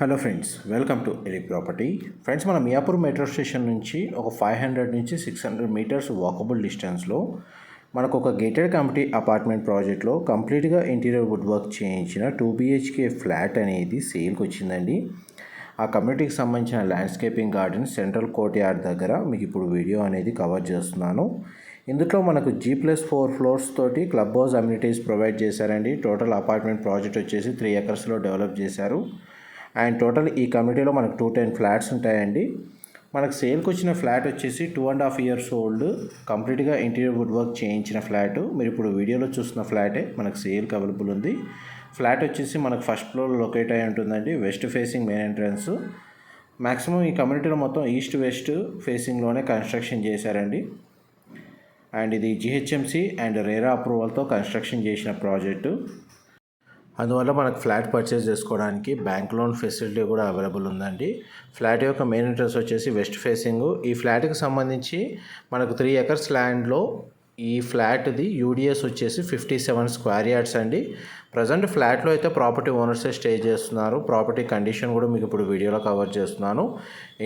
Hello friends welcome to ఎలి property friends మన Miyapur metro station నుంచి ఒక ఫైవ్ హండ్రెడ్ నుంచి సిక్స్ హండ్రెడ్ మీటర్స్ వాకబుల్ డిస్టెన్స్లో మనకు ఒక గేటెడ్ కమిటీ అపార్ట్మెంట్ ప్రాజెక్ట్లో కంప్లీట్గా ఇంటీరియర్ వుడ్ వర్క్ చేయించిన two B H K flat అనేది సేల్కి వచ్చిందండి. ఆ కమ్యూనిటీకి సంబంధించిన landscaping garden central courtyard దగ్గర మీకు ఇప్పుడు వీడియో అనేది కవర్ చేస్తున్నాను. ఇందులో మనకు జీ ప్లస్ ఫోర్ ఫ్లోర్స్ తోటి క్లబ్ హౌస్ అమ్యూనిటీస్ ప్రొవైడ్ చేశారండి. టోటల్ అపార్ట్మెంట్ ప్రాజెక్ట్ వచ్చేసి త్రీ ఎకర్స్లో డెవలప్ చేశారు. అండ్ టోటల్ ఈ కమిటీలో మనకు టూ టెన్ ఫ్లాట్స్ ఉంటాయండి. మనకు సేల్కి వచ్చిన ఫ్లాట్ వచ్చేసి two and half years old కంప్లీట్గా ఇంటీరియర్ వుడ్ వర్క్ చేయించిన ఫ్లాట్. మీరు ఇప్పుడు వీడియోలో చూస్తున్న ఫ్లాటే మనకు సేల్కి అవైలబుల్ ఉంది. ఫ్లాట్ వచ్చేసి మనకు ఫస్ట్ ఫ్లోర్ లొకేట్ అయి ఉంటుందండి west facing main entrance. Maximum ఈ కమ్యూనిటీలో మొత్తం ఈస్ట్ వెస్ట్ ఫేసింగ్లోనే కన్స్ట్రక్షన్ చేశారండి. అండ్ ఇది G H M C and RERA అప్రూవల్తో construction చేసిన ప్రాజెక్టు. అందువల్ల మనకు ఫ్లాట్ పర్చేస్ చేసుకోవడానికి బ్యాంక్ లోన్ ఫెసిలిటీ కూడా అవైలబుల్ ఉందండి. ఫ్లాట్ యొక్క మెయిన్ ఇంట్రెస్ట్ వచ్చేసి వెస్ట్ ఫేసింగ్. ఈ ఫ్లాట్కి సంబంధించి మనకు త్రీ ఎకర్స్ ల్యాండ్లో ఈ ఫ్లాట్ది యూడిఎస్ వచ్చేసి ఫిఫ్టీ సెవెన్ స్క్వేర్ యార్డ్స్ అండి. ప్రజెంట్ ఫ్లాట్లో అయితే ప్రాపర్టీ ఓనర్సే స్టే చేస్తున్నారు. ప్రాపర్టీ కండిషన్ కూడా మీకు ఇప్పుడు వీడియోలో కవర్ చేస్తున్నాను.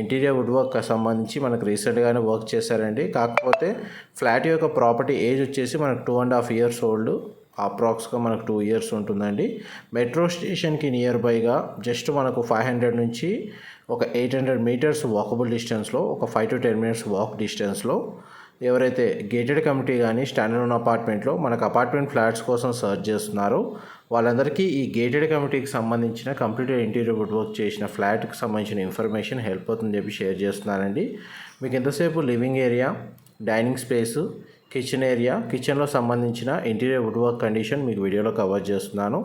ఇంటీరియర్ వుడ్ వర్క్ సంబంధించి మనకు రీసెంట్గానే వర్క్ చేశారండి. కాకపోతే ఫ్లాట్ యొక్క ప్రాపర్టీ ఏజ్ వచ్చేసి మనకు two and half years old. అప్రాక్స్గా మనకు టూ ఇయర్స్ ఉంటుందండి. మెట్రో స్టేషన్కి నియర్ బైగా జస్ట్ మనకు ఫైవ్ హండ్రెడ్ నుంచి ఒక ఎయిట్ హండ్రెడ్ మీటర్స్ వాకబుల్ డిస్టెన్స్లో ఒక five to ten minutes walk డిస్టెన్స్లో ఎవరైతే గేటెడ్ కమిటీ కానీ స్టాండర్డ్ అపార్ట్మెంట్లో మనకు అపార్ట్మెంట్ ఫ్లాట్స్ కోసం సర్చ్ చేస్తున్నారో. వాళ్ళందరికీ ఈ గేటెడ్ కమిటీకి సంబంధించిన కంప్లీట్ ఇంటీరియర్ వుడ్ వర్క్ చేసిన ఫ్లాట్కి సంబంధించిన ఇన్ఫర్మేషన్ హెల్ప్ అవుతుందని చెప్పి షేర్ చేస్తున్నానండి. మీకు ఎంతసేపు living area dining space kitchen area కిచెన్లో సంబంధించిన ఇంటీరియర్ వుడ్ వర్క్ కండిషన్ మీకు వీడియోలో కవర్ చేస్తున్నాను.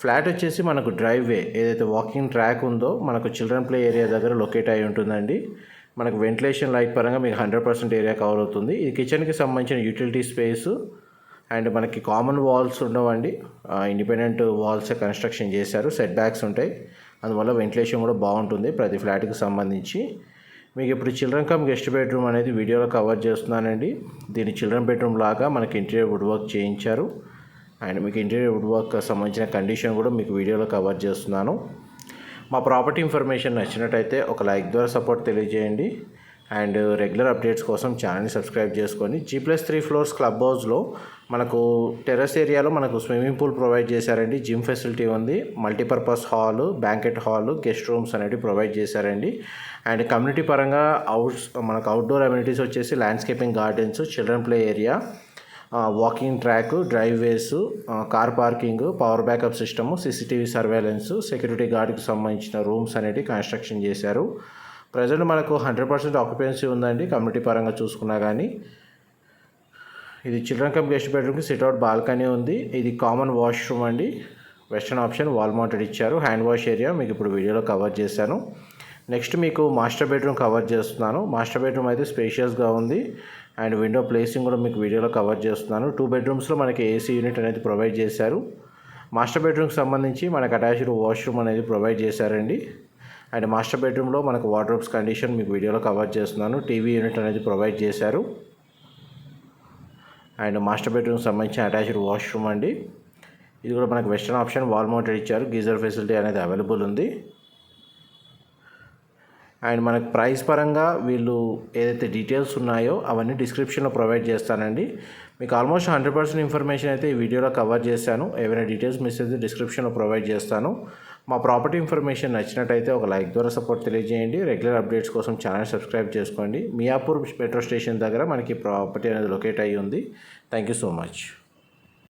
ఫ్లాట్ వచ్చేసి మనకు డ్రైవ్ వే ఏదైతే వాకింగ్ ట్రాక్ ఉందో మనకు చిల్డ్రన్ ప్లే ఏరియా దగ్గర లొకేట్ అయి ఉంటుందండి. మనకు వెంటిలేషన్ లైట్ పరంగా మీకు హండ్రెడ్ పర్సెంట్ ఏరియా కవర్ అవుతుంది. ఇది కిచెన్కి సంబంధించిన యూటిలిటీ స్పేస్ అండ్ మనకి కామన్ వాల్స్ ఉండవండి. ఇండిపెండెంట్ వాల్స్ కన్స్ట్రక్షన్ చేశారు. సెట్ బ్యాక్స్ ఉంటాయి. అందువల్ల వెంటిలేషన్ కూడా బాగుంటుంది ప్రతి ఫ్లాట్కి సంబంధించి. మీకు ఇప్పుడు చిల్డ్రన్ కమ్ గెస్ట్ బెడ్రూమ్ అనేది వీడియోలో కవర్ చేస్తున్నానండి. దీని చిల్డ్రన్ బెడ్రూమ్ లాగా మనకి ఇంటీరియర్ వుడ్ వర్క్ చేయించారు. అండ్ మీకు ఇంటీరియర్ వుడ్ వర్క్ సంబంధించిన కండిషన్ కూడా మీకు వీడియోలో కవర్ చేస్తున్నాను. మా ప్రాపర్టీ ఇన్ఫర్మేషన్ నచ్చినట్టయితే ఒక లైక్ ద్వారా సపోర్ట్ తెలియజేయండి. అండ్ రెగ్యులర్ అప్డేట్స్ కోసం ఛానల్ని సబ్స్క్రైబ్ చేసుకొని G plus three floors club హౌస్లో మనకు టెర్రస్ ఏరియాలో మనకు స్విమ్మింగ్ పూల్ ప్రొవైడ్ చేశారండి. జిమ్ ఫెసిలిటీ ఉంది. Multipurpose hall banquet hall guest rooms అనేవి ప్రొవైడ్ చేశారండి. అండ్ కమ్యూనిటీ పరంగా అవుట్స్ మనకు అవుట్డోర్ అమ్యూనిటీస్ వచ్చేసి landscaping gardens children play area walking track driveways car parking power backup system C C T V surveillance security గార్డ్కి సంబంధించిన rooms అనేవి construction చేశారు. Present మనకు హండ్రెడ్ పర్సెంట్ ఆక్యుపెన్సీ ఉందండి కమ్యూనిటీ పరంగా చూసుకున్నా కానీ ఇది చిల్డ్రన్ కమ్ గెస్ట్ బెడ్రూమ్కి సిట్అవుట్ బాల్కనీ ఉంది. ఇది కామన్ వాష్రూమ్ అండి. వెస్టర్న్ ఆప్షన్ వాల్ మౌంటెడ్ ఇచ్చారు. హ్యాండ్ వాష్ ఏరియా మీకు ఇప్పుడు వీడియోలో కవర్ చేశాను. నెక్స్ట్ మీకు మాస్టర్ బెడ్రూమ్ కవర్ చేస్తున్నాను. మాస్టర్ బెడ్రూమ్ అయితే స్పేషియస్గా ఉంది. అండ్ విండో ప్లేసింగ్ కూడా మీకు వీడియోలో కవర్ చేస్తున్నాను. టూ బెడ్రూమ్స్లో మనకి ఏసీ యూనిట్ అనేది ప్రొవైడ్ చేశారు. మాస్టర్ బెడ్రూమ్కి సంబంధించి మనకు అటాచ్డ్ వాష్రూమ్ అనేది ప్రొవైడ్ చేశారండి. అండ్ మాస్టర్ బెడ్రూమ్లో మనకు వార్డ్రోబ్స్ కండిషన్ మీకు వీడియోలో కవర్ చేస్తున్నాను. టీవీ యూనిట్ అనేది ప్రొవైడ్ చేశారు. అండ్ మాస్టర్ బెడ్రూమ్ సంబంధించిన అటాచ్డ్ వాష్రూమ్ అండి. ఇది కూడా మనకు వెస్టర్న్ ఆప్షన్ వాల్ మౌంటెడ్ ఇచ్చారు. గీజర్ ఫెసిలిటీ అనేది అవైలబుల్ ఉంది. అండ్ మనకు ప్రైస్ పరంగా వీళ్ళు ఏదైతే డీటెయిల్స్ ఉన్నాయో అవన్నీ డిస్క్రిప్షన్లో ప్రొవైడ్ చేస్తానండి. మీకు ఆల్మోస్ట్ హండ్రెడ్ పర్సెంట్ ఇన్ఫర్మేషన్ అయితే ఈ వీడియోలో కవర్ చేశాను. ఏమైనా డీటెయిల్స్ మిస్ అయితే డిస్క్రిప్షన్లో ప్రొవైడ్ చేస్తాను. మా ప్రాపర్టీ ఇన్ఫర్మేషన్ నచ్చినట్టయితే ఒక లైక్ ద్వారా సపోర్ట్ తెలియజేయండి. రెగ్యులర్ అప్డేట్స్ కోసం ఛానల్ సబ్స్క్రైబ్ చేసుకోండి. మియాపూర్ మెట్రో స్టేషన్ దగ్గర మనకి ప్రాపర్టీ అనేది లొకేట్ అయ్యి ఉంది. Thank you so much.